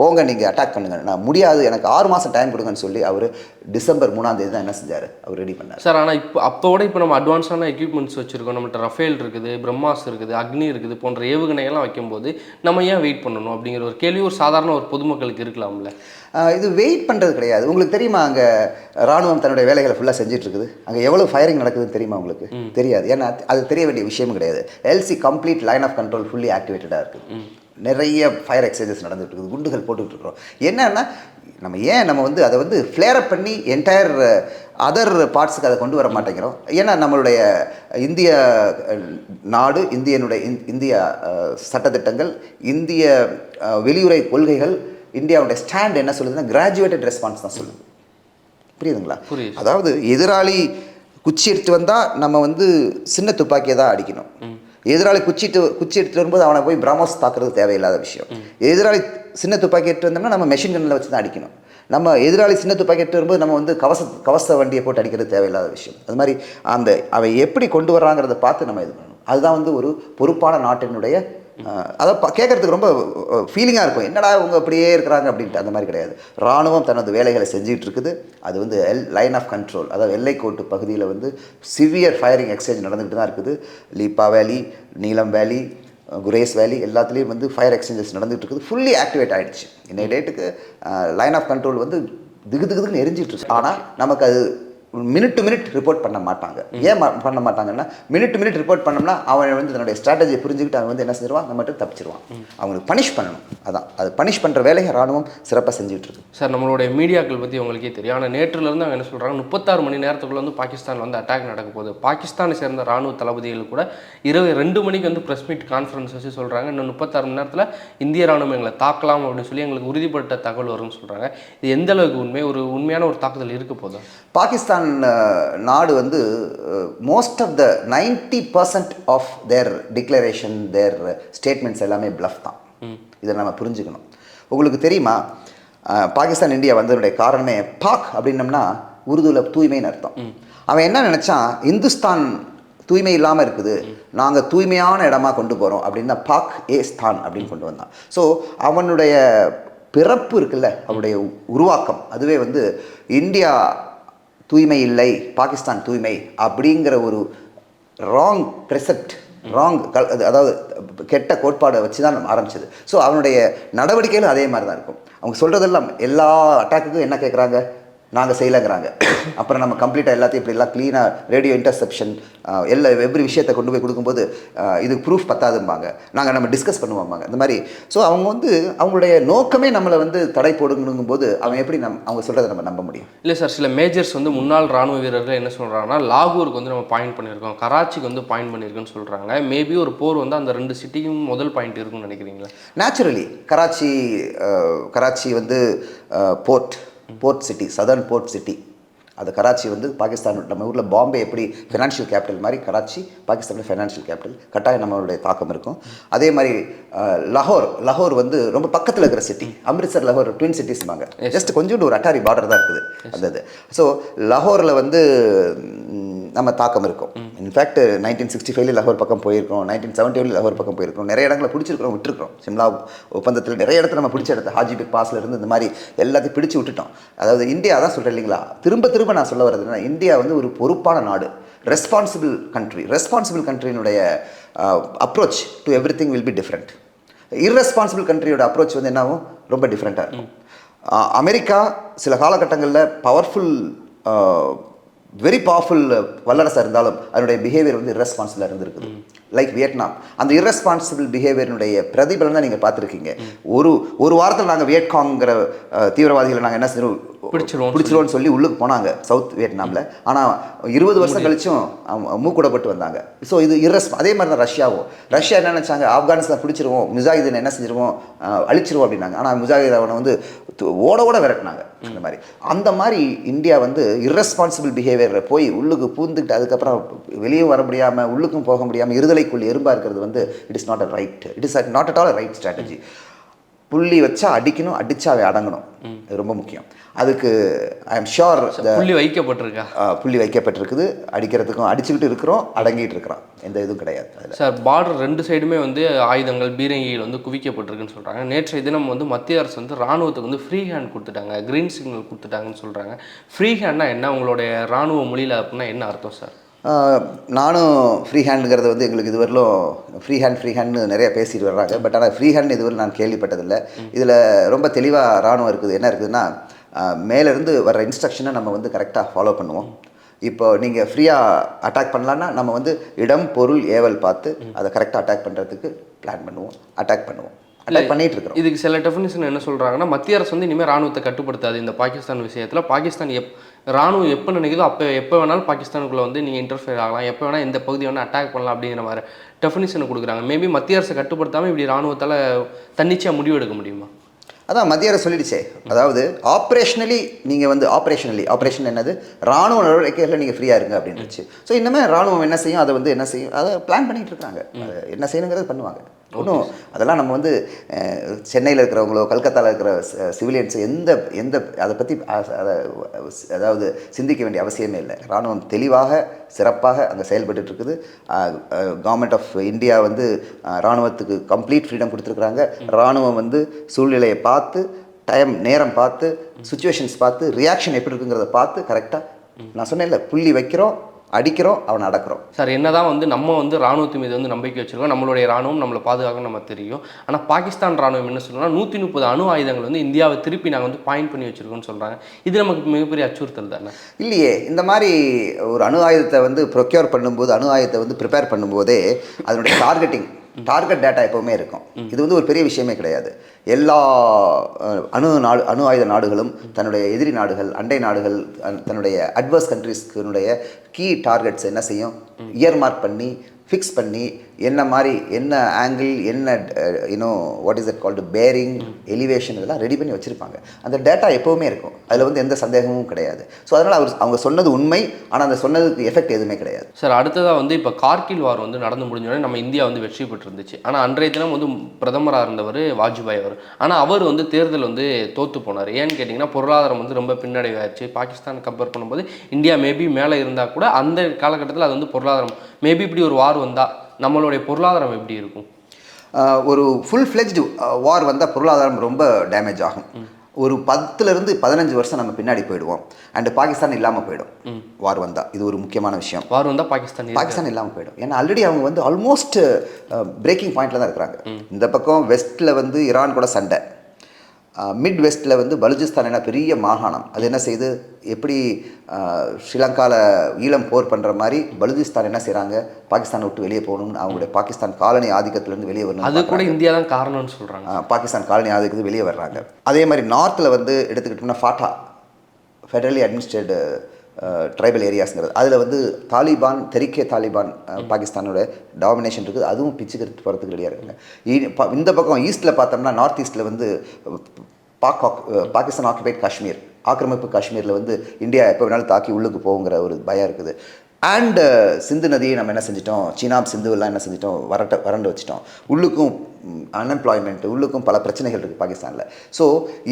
போங்க நீங்கள் அட்டாக் பண்ணுங்க. நான் முடியாது எனக்கு ஆறு மாதம் டைம் கொடுங்கன்னு சொல்லி அவர் டிசம்பர் மூணாம் தேதி தான் என்ன செஞ்சார்? அவர் ரெடி பண்ணார். சார் ஆனால் இப்போ அப்போட இப்போ நம்ம அட்வான்ஸான எக்யூப்மெண்ட்ஸ் வச்சுருக்கோம். நம்மள்ட்ட ரஃபேல் இருக்குது பிரம்மாஸ் இருக்குது அக்னி இருக்குது போன்ற ஏவுகணைகள்லாம் வைக்கும்போது நம்ம ஏன் வெயிட் பண்ணணும் அப்படிங்கிற ஒரு கேள்வி ஒரு சாதாரண ஒரு பொதுமக்களுக்கு இருக்கலாம்ல. இது வெயிட் பண்ணுறது கிடையாது. உங்களுக்கு தெரியுமா அங்கே ராணுவம் தன்னுடைய வேலைகளை ஃபுல்லாக செஞ்சுட்டு இருக்குது? அங்கே எவ்வளோ ஃபயரிங் நடக்குதுன்னு தெரியுமா உங்களுக்கு? தெரியாது. ஏன்னா அது தெரிய வேண்டிய விஷயம் கிடையாது. LC complete line of control fully ஆக்டிவேட்டடாக இருக்குது. நிறைய ஃபயர் எக்ஸசைசஸ் நடந்துட்டு இருக்குது குண்டுகள் போட்டுக்கிட்டு இருக்கிறோம் என்னன்னா நம்ம ஏன் நம்ம வந்து அதை வந்து ஃப்ளேர் அப் பண்ணி என்டையர் அதர் பார்ட்ஸுக்கு அதை கொண்டு வர மாட்டேங்கிறோம்? ஏன்னா நம்மளுடைய இந்திய அஹ், நாடு இந்தியனுடைய இந்- இந்திய அஹ், சட்டத்திட்டங்கள் இந்திய அஹ், வெளியுறவு கொள்கைகள் இந்தியாவுடைய ஸ்டாண்ட் என்ன சொல்லுதுன்னா கிராஜுவேட்டட் ரெஸ்பான்ஸ் தான் சொல்லுது. புரியுதுங்களா? புரியுது. அதாவது எதிராளி குச்சி எடுத்து வந்தால் நம்ம வந்து சின்ன துப்பாக்கியை தான் அடிக்கணும். எதிராளி குச்சிட்டு குச்சி எடுத்துட்டு வரும்போது அவனை போய் பிரம்மோஸ் தாக்குறது தேவையில்லாத விஷயம். எதிராளி சின்ன துப்பாக்கி எடுத்து வந்தோம்னா நம்ம மெஷின் கன்னில் வச்சு தான் அடிக்கணும். நம்ம எதிராளி சின்ன துப்பாக்கி எடுத்து வரும்போது நம்ம வந்து கவச கவச வண்டியை போட்டு அடிக்கிறது தேவையில்லாத விஷயம். அது மாதிரி அந்த அவை எப்படி கொண்டு வர்றாங்கிறத பார்த்து நம்ம இது பண்ணணும். அதுதான் வந்து ஒரு பொறுப்பான நாட்டினுடைய அதை கேட்குறதுக்கு ரொம்ப ஃபீலிங்காக இருக்கும். என்னடா இவங்க அப்படியே இருக்கிறாங்க அப்படின்ட்டு. அந்த மாதிரி கிடையாது. ராணுவம் தனது வேலைகளை செஞ்சுட்டு இருக்குது அது வந்து எல் லைன் ஆஃப் கண்ட்ரோல் அதாவது எல்லைக்கோட்டு பகுதியில் வந்து சிவியர் ஃபயரிங் எக்ஸ்சேஞ்ச் நடந்துகிட்டு தான் இருக்குது. லீப்பா வேலி நீலம் வேலி குரேஸ் வேலி எல்லாத்துலேயும் வந்து ஃபயர் எக்ஸ்சேஞ்சஸ் நடந்துகிட்டு இருக்குது. ஃபுல்லி ஆக்டிவேட் ஆகிடுச்சு இன்னைய டேட்டுக்கு லைன் ஆஃப் கண்ட்ரோல் வந்து திகு திகுதுன்னு எரிஞ்சிட்டு இருக்கு. ஆனால் நமக்கு அது மினிட் டு மினிட் ரிப்போர்ட் பண்ண மாட்டாங்க. ஏன் பண்ண மாட்டாங்கன்னா மினிட் டு மினிட் ரிப்போர்ட் பண்ணோம்னா அவன் வந்து தன்னுடைய ஸ்ட்ராட்டஜியை புரிஞ்சுக்கிட்டு அவன் வந்து என்ன செஞ்சிருவான்? மட்டும் தப்பிச்சிருவான். அவங்களுக்கு பனிஷ் பண்ணணும். அதான். அது பனிஷ் பண்ணுற வேலையை ராணுவம் சிறப்பாக செஞ்சுட்டு இருக்கு. சார் நம்மளுடைய மீடியாக்கள் பற்றி உங்களுக்கே தெரியும். ஆனால் நேற்றுலேருந்து அவங்க என்ன சொல்கிறாங்க முப்பத்தாறு மணி நேரத்துக்குள்ள வந்து பாகிஸ்தானில் வந்து அட்டாக் நடக்க போகுது. பாகிஸ்தானை சேர்ந்த ராணுவ தளபதிகள் கூட இரவு ரெண்டு மணிக்கு வந்து ப்ரெஸ் மீட் கான்ஃபரன்ஸ் வச்சு சொல்கிறாங்க இன்னும் முப்பத்தாறு மணி நேரத்தில் இந்திய ராணுவம் எங்களை தாக்கலாம் அப்படின்னு சொல்லி எங்களுக்கு உறுதிப்பட்ட தகவல் வரும்னு சொல்கிறாங்க இது எந்த அளவுக்கு உண்மை? ஒரு உண்மையான ஒரு தாக்குதல் இருக்க போதா? பாகிஸ்தான் அஹ், நாடு வந்து most of the ninety percent of their declaration their statements எல்லாமே bluff தான். இதை நம்ம புரிஞ்சுக்கணும். உங்களுக்கு தெரியுமா? பாகிஸ்தான் இந்தியா வந்ததுடைய காரணமே பாக் அப்படின்னம்னா உருதுவில் தூய்மைன்னு அர்த்தம். அவன் என்ன நினச்சான்? இந்துஸ்தான் தூய்மை இல்லாமல் இருக்குது. நாங்கள் தூய்மையான இடமா கொண்டு போகிறோம் அப்படின்னா பாக் ஏ ஸ்தான் அப்படின்னு கொண்டு வந்தான். ஸோ அவனுடைய பிறப்பு இருக்குல்ல அவனுடைய உருவாக்கம். அதுவே வந்து இந்தியா தூய்மை இல்லை பாகிஸ்தான் தூய்மை அப்படிங்கிற ஒரு ராங் ப்ரெசெப்ட் ராங் கல் அது- அதாவது கெட்ட கோட்பாடை வச்சு தான் ஆரம்பிச்சது. ஸோ அவனுடைய நடவடிக்கைகளும் அதே மாதிரி தான் இருக்கும். அவங்க சொல்கிறதெல்லாம் எல்லா அட்டாக்குக்கும் என்ன கேட்குறாங்க நாங்கள் செய்யலைங்கிறாங்க. அப்புறம் நம்ம கம்ப்ளீட்டாக எல்லாத்தையும் இப்படி எல்லாம் க்ளீனாக ரேடியோ இன்டர்செப்ஷன் எல்லா எவ்ரி விஷயத்தை கொண்டு போய் கொடுக்கும்போது இது ப்ரூஃப் பத்தாதும்பாங்க. நாங்கள் நம்ம டிஸ்கஸ் பண்ணுவோம்பாங்க. இந்த மாதிரி ஸோ அவங்க வந்து அவங்களுடைய நோக்கமே நம்மளை வந்து தடை போடுங்கும் போது அவன் எப்படி நம் அவங்க சொல்கிறத நம்ம நம்ப முடியும்? இல்லை சார் சில மேஜர்ஸ் வந்து முன்னாள் ராணுவ வீரர்கள் என்ன சொல்கிறாங்கன்னா லாகூருக்கு வந்து நம்ம பாயிண்ட் பண்ணியிருக்கோம். கராச்சிக்கு வந்து பாயிண்ட் பண்ணியிருக்கோன்னு சொல்கிறாங்க மேபி ஒரு போர் வந்து அந்த ரெண்டு சிட்டியும் முதல் பாயிண்ட் இருக்கும்னு நினைக்கிறீங்களா? நேச்சுரலி கராச்சி கராச்சி வந்து port port city southern port city அது கராச்சி வந்து பாகிஸ்தான் நம்ம ஊரில் பாம்பே எப்படி ஃபினான்ஷியல் கேபிட்டல் மாதிரி கராச்சி பாகிஸ்தானில் ஃபைனான்ஷியல் கேபிட்டல் கட்டாயம் நம்மளுடைய தாக்கம் இருக்கும். அதே மாதிரி லஹோர் லஹோர் வந்து ரொம்ப பக்கத்தில் இருக்கிற சிட்டி அம்ரித்சர் லஹோர் ட்வின் சிட்டிஸ்பாங்க ஜஸ்ட் கொஞ்சோண்டு ஒரு அட்டாரி பார்டர் தான் இருக்குது. அந்த இது. ஸோ லஹோரில் வந்து நம்ம தாக்கம் இருக்கும். இன்ஃபேக்ட் நைன்டீன் சிக்ஸ்டி ஃபைவ்ல லாகூர் பக்கம் போயிருக்கோம். நைன்டீன் செவன்ட்டி ஒன்ல லாகூர் பக்கம் போயிருக்கோம். நிறைய இடங்களை பிடிச்சிருக்கிறோம் விட்டுருக்கோம் சிம்லா ஒப்பந்தத்தில் நிறைய இடத்துல நம்ம பிடிச்ச இடத்த ஹாஜிபிக் பாஸ்ல இருந்து இந்த மாதிரி எல்லாத்தையும் பிடிச்சு விட்டுட்டோம். அதாவது இந்தியா தான் சொல்கிறேன் இல்லைங்களா? திரும்ப திரும்ப நான் சொல்ல வர்றது இந்தியா வந்து ஒரு பொறுப்பான நாடு. Responsible country responsible கண்ட்ரியினுடைய approach to every thing will be different irresponsible கண்ட்ரியோட approach வந்து என்னாகும்? ரொம்ப டிஃப்ரெண்ட்டாக இருக்கும். அமெரிக்கா சில காலகட்டங்களில் பவர்ஃபுல் வெரி பவர்ஃபுல் வல்லரசாக இருந்தாலும் அதனுடைய பிஹேவியர் வந்து irresponsible-ஆ இருந்திருக்குது. லைக் வியட்நாம் அந்த irresponsible பிஹேவியருடைய பிரதிபலனை நீங்கள் பார்த்துருக்கீங்க. ஒரு ஒரு வாரத்தில் நாங்கள் வியட்காங்கிற தீவிரவாதிகளை நாங்கள் என்ன செய்யணும் பிடிச்சிருவோம் பிடிச்சிருவோம்னு சொல்லி உள்ளுக்கு போனாங்க சவுத் வியட்நாமில் ஆனால் இருபது வருஷம் கழிச்சும் மூக்கூடப்பட்டு வந்தாங்க. ஸோ இது இரஸ் அதே மாதிரி தான் ரஷ்யாவும். ரஷ்யா என்ன நினச்சாங்க? ஆப்கானிஸ்தான் பிடிச்சிருவோம் முஜாஹிதீன் என்ன செஞ்சிருவோம்? அழிச்சிருவோம் அப்படின்னாங்க. ஆனால் முஜாஹித் அவனை வந்து ஓட ஓட விரட்டினாங்க. அந்த மாதிரி. அந்த மாதிரி இந்தியா வந்து irresponsible பிஹேவியர் போய் உள்ளுக்கு பூந்துட்டு அதுக்கப்புறம் வெளியும் வர முடியாமல் உள்ளுக்கும் போக முடியாமல் இருதலைக்குள் எறும்பாக இருக்கிறது வந்து it is not a right it is not at all right strategy புள்ளி வச்சா அடிக்கணும் அடிச்சா அடங்கணும். இது ரொம்ப முக்கியம். அதுக்கு ஐ எம் ஷோர் புள்ளி வைக்கப்பட்டிருக்கா? புள்ளி வைக்கப்பட்டிருக்குது. அடிக்கிறதுக்கும் அடிச்சுக்கிட்டு இருக்கிறோம் அடங்கிட்டு இருக்கிறோம் எந்த இதுவும் கிடையாது சார் பார்டர் ரெண்டு சைடுமே வந்து ஆயுதங்கள் பீரங்கிகள் வந்து குவிக்கப்பட்டிருக்குன்னு சொல்கிறாங்க நேற்றைய தினம் வந்து மத்திய அரசு வந்து ராணுவத்துக்கு வந்து ஃப்ரீ ஹேண்ட் கொடுத்துட்டாங்க. க்ரீன் சிக்னல் கொடுத்துட்டாங்கன்னு சொல்கிறாங்க ஃப்ரீ ஹேண்ட்னா என்ன? உங்களுடைய ராணுவ மொழியில் அப்படின்னா என்ன அர்த்தம் சார்? நானும் ஃப்ரீ ஹேண்டுங்கிறது வந்து எங்களுக்கு இதுவரையிலும் ஃப்ரீ ஹேண்ட் ஃப்ரீ ஹேண்ட்னு நிறைய பேசிட்டு வர்றாங்க. பட் ஆனால் ஃப்ரீ ஹேண்ட் இதுவரை நான் கேள்விப்பட்டதில்லை. இதில் ரொம்ப தெளிவாக ராணுவம் இருக்குது. என்ன இருக்குதுன்னா மேலேருந்து வர்ற இன்ஸ்ட்ரக்ஷனை நம்ம வந்து கரெக்டாக ஃபாலோ பண்ணுவோம். இப்போ நீங்கள் ஃப்ரீயாக அட்டாக் பண்ணலான்னா நம்ம வந்து இடம் பொருள் ஏவல் பார்த்து அதை கரெக்டாக அட்டாக் பண்ணுறதுக்கு பிளான் பண்ணுவோம். அட்டாக் பண்ணுவோம். அட்டாக் பண்ணிட்டு இருக்கிறோம் இதுக்கு சில டெஃபினிஷன் என்ன சொல்கிறாங்கன்னா மத்திய அரசு வந்து இனிமேல் ராணுவத்தை கட்டுப்படுத்தாது. இந்த பாகிஸ்தான் விஷயத்தில் பாகிஸ்தான் எப் ராணுவம் எப்போ நினைக்குதோ அப்போ எப்போ வேணாலும் பாகிஸ்தானுக்குள்ளே வந்து நீங்கள் இன்டர்ஃபியர் ஆகலாம். எப்போ வேணால் எந்த பகுதி வேணால் அட்டாக் பண்ணலாம் அப்படிங்கிற மாதிரி டெஃபினிஷனை கொடுக்குறாங்க. மேபி மத்திய அரசை கட்டுப்படுத்தாமல் இப்படி ராணுவத்தால் தன்னிச்சையாக முடிவு எடுக்க முடியுமா? அதான் மத்திய அரசு சொல்லிடுச்சே. அதாவது ஆப்ரேஷனலி நீங்கள் வந்து ஆப்ரேஷனலி ஆப்ரேஷன் என்னது? ராணுவ நடவடிக்கைகளில் நீங்கள் ஃப்ரீயாக இருங்க அப்படின்னுச்சு. ஸோ இன்னமே ராணுவம் என்ன செய்யும் அதை வந்து என்ன செய்யும் அதை பிளான் பண்ணிட்டு இருக்காங்க என்ன செய்யணுங்கிறது பண்ணுவாங்க. ஒன்றும் அதெல்லாம் நம்ம வந்து சென்னையில் இருக்கிறவங்களோ கல்கத்தாவில் இருக்கிற சிவிலியன்ஸ் எந்த எந்த அதை பற்றி அதை அதாவது சிந்திக்க வேண்டிய அவசியமே இல்லை. ராணுவம் தெளிவாக சிறப்பாக அங்கே செயல்பட்டு இருக்குது கவர்மெண்ட் ஆஃப் இந்தியா வந்து அஹ், ராணுவத்துக்கு கம்ப்ளீட் ஃப்ரீடம் கொடுத்துருக்குறாங்க. ராணுவம் வந்து சூழ்நிலையை பார்த்து டைம் நேரம் பார்த்து சுச்சுவேஷன்ஸ் பார்த்து ரியாக்ஷன் எப்படி இருக்குங்கிறத பார்த்து கரெக்டாக நான் சொன்னேன்ல புள்ளி வைக்கிறோம் அடிக்கிறோம் அவனை அடக்குறோம் சார் என்னதான் வந்து நம்ம வந்து ராணுவத்து மீது வந்து நம்பிக்கை வச்சிருக்கோம் நம்மளுடைய ராணுவம் நம்மளை பாதுகாக்க நம்ம தெரியும். ஆனால் பாகிஸ்தான் ராணுவம் என்ன சொல்றோம்னா நூற்றி முப்பது அணு ஆயுதங்கள் வந்து இந்தியாவை திருப்பி நாங்கள் வந்து பாயிண்ட் பண்ணி வச்சிருக்கோம்னு சொல்கிறாங்க இது நமக்கு மிகப்பெரிய அச்சுறுத்தல் தானே? இல்லையே இந்த மாதிரி ஒரு அணு ஆயுதத்தை வந்து ப்ரொக்யூர் பண்ணும்போது அணு ஆயுதத்தை வந்து ப்ரிப்பேர் பண்ணும்போதே அதனுடைய டார்கெட்டிங் டார்கெட் டேட்டா எப்போவுமே இருக்கும். இது வந்து ஒரு பெரிய விஷயமே கிடையாது. எல்லா அணு நாடு அணு ஆயுத நாடுகளும் தன்னுடைய எதிரி நாடுகள் அண்டை நாடுகள் தன்னுடைய அட்வர்ஸ் கண்ட்ரிஸ்க்கு கீ டார்கெட்ஸ் என்ன செய்யும்? இயர் மார்க் பண்ணி ஃபிக்ஸ் பண்ணி என்ன மாதிரி என்ன ஆங்கிள் என்ன you know what is it called bearing elevation இதெல்லாம் ரெடி பண்ணி வச்சுருப்பாங்க. அந்த டேட்டா எப்போவுமே இருக்கும். அதில் வந்து எந்த சந்தேகமும் கிடையாது. ஸோ அதனால் அவர் அவங்க சொன்னது உண்மை. ஆனால் அந்த சொன்னதுக்கு எஃபெக்ட் எதுவுமே கிடையாது. சார் அடுத்ததாக வந்து இப்போ கார்கில் வார் வந்து நடந்து முடிஞ்ச உடனே நம்ம இந்தியா வந்து வெற்றி பெற்றிருந்துச்சு. ஆனால் அன்றைய தினம் வந்து பிரதமராக இருந்தவர் வாஜ்பாய் அவர். ஆனால் அவர் வந்து தேர்தல் வந்து தோற்று போனார். ஏன்னு கேட்டிங்கன்னா பொருளாதாரம் வந்து ரொம்ப பின்னடைவாயிருச்சு பாகிஸ்தான் கம்பேர் பண்ணும்போது இந்தியா மேபி மேலே இருந்தால் கூட அந்த காலகட்டத்தில் அது வந்து பொருளாதாரம். மேபி இப்படி ஒரு வார் வந்தால் நம்மளுடைய பொருளாதாரம் எப்படி இருக்கும்? ஒரு ஃபுல் ஃப்ளெஜ்டு வார் வந்தால் பொருளாதாரம் ரொம்ப டேமேஜ் ஆகும். ஒரு பத்துலேருந்து பதினஞ்சு வருஷம் நம்ம பின்னாடி போயிடுவோம். அண்ட் பாகிஸ்தான் இல்லாமல் போயிடும். வார் வந்தால் இது ஒரு முக்கியமான விஷயம். வார் வந்தால் பாகிஸ்தான். பாகிஸ்தான் இல்லாமல் போயிடும். ஏன்னா ஆல்ரெடி அவங்க வந்து ஆல்மோஸ்ட் பிரேக்கிங் பாயிண்ட்ல தான் இருக்கிறாங்க. இந்த பக்கம் வெஸ்ட்டில் வந்து ஈரான் கூட சண்டை. மிட் வெஸ்ட்டில் வந்து பலுஜிஸ்தான் என்ன பெரிய மாகாணம். அது என்ன செய்யுது எப்படி ஸ்ரீலங்காவில் ஈழம் போர் பண்ணுற மாதிரி பலுஜிஸ்தான் என்ன செய்கிறாங்க பாகிஸ்தானை விட்டு வெளியே போகணும்னு அவங்களுடைய பாகிஸ்தான் காலனி ஆதிக்கத்திலேருந்து வெளியே வரணும் அது கூட இந்தியா தான் காரணம்னு சொல்கிறாங்க பாகிஸ்தான் காலனி ஆதிக்கத்துக்கு வெளியே வர்றாங்க. அதே மாதிரி நார்த்தில் வந்து எடுத்துக்கிட்டோம்னா ஃபாட்டா ஃபெடரலி அட்மினிஸ்ட்ரேட் ட்ரைபல் ஏரியாஸ்ங்கிறது அதில் வந்து தாலிபான் தெரிக்கே தாலிபான் பாகிஸ்தானோட டாமினேஷன் இருக்குது. அதுவும் பிச்சுக்கிறது போகிறதுக்கு ரெடியாக இருக்குங்க. இந்த பக்கம் ஈஸ்ட்டில் பார்த்தோம்னா நார்த் ஈஸ்ட்டில் வந்து பாக் பாகிஸ்தான் ஆக்குபைட் காஷ்மீர். ஆக்கிரமிப்பு காஷ்மீரில் வந்து இந்தியா எப்போ வேணாலும் தாக்கி உள்ளுக்கு போகுங்கிற ஒரு பயம் இருக்குது. அண்ட் சிந்து நதியை நம்ம என்ன செஞ்சிட்டோம்? சீனாப் சிந்துவெல்லாம் என்ன செஞ்சிட்டோம்? வரட்ட வறண்டு வச்சிட்டோம். உள்ளுக்கும் அன்எம்ப்ளாய்மெண்ட் உள்ளுக்கும் பல பிரச்சனைகள் இருக்குது பாகிஸ்தானில். ஸோ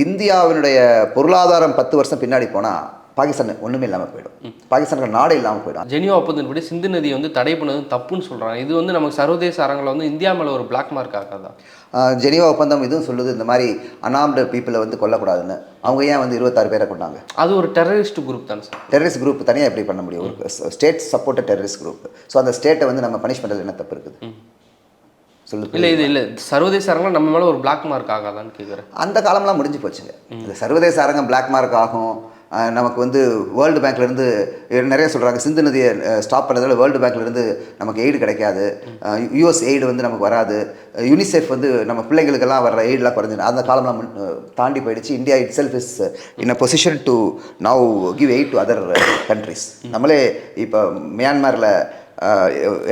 இந்தியாவினுடைய பொருளாதாரம் பத்து வருஷம் பின்னாடி போனால் பாகிஸ்தான் ஒன்றுமே இல்லாமல் போயிடும். பாகிஸ்தானுக்கு நாடே இல்லாமல் போயிடும். ஜெனிவா ஒப்பந்தத்தின்படி சிந்து நதியை வந்து தடை பண்ணது தப்புன்னு சொல்றாங்க. இது வந்து நமக்கு சர்வதேச அரங்கில் வந்து இந்தியா மேல ஒரு பிளாக் மார்க் ஆகாதா? ஜெனீவா ஒப்பந்தம் இதுவும் சொல்லுது இந்த மாதிரி அனாம்டு பீப்புளை வந்து கொல்லக்கூடாதுன்னு. அவங்க ஏன் வந்து இருபத்தாறு பேரை கொண்டாங்க? அது ஒரு டெரரிஸ்ட் குரூப் தானே சார்? டெரரிஸ்ட் குரூப் தனியாக எப்படி பண்ண முடியும்? ஒரு state supported terrorist group so அந்த ஸ்டேட்டை வந்து நம்ம பனிஷ் பண்ணுறது என்ன தப்பு இருக்குது? சொல்லுது இல்ல இது இல்ல சர்வதேச அரங்கில் நம்ம மேல ஒரு பிளாக் மார்க் ஆகாதான்னு கேட்குறேன் அந்த காலம்லாம் முடிஞ்சு போச்சுங்க. இந்த சர்வதேச அரங்கம் பிளாக் மார்க் ஆகும். நமக்கு வந்து வேர்ல்டு பேங்க்லேருந்து நிறைய சொல்கிறாங்க சிந்து நதியை ஸ்டாப் பண்ணதால வேர்ல்டு பேங்க்லேருந்து நமக்கு எய்டு கிடைக்காது. யூஎஸ் எய்டு வந்து நமக்கு வராது. யுனிசெஃப் வந்து நம்ம பிள்ளைங்களுக்கெல்லாம் வர்ற எய்டெலாம் குறைஞ்சிடும் அந்த காலம்லாம் தாண்டி போயிடுச்சு. India itself is in a position to now give aid to other countries நம்மளே இப்போ மியான்மரில்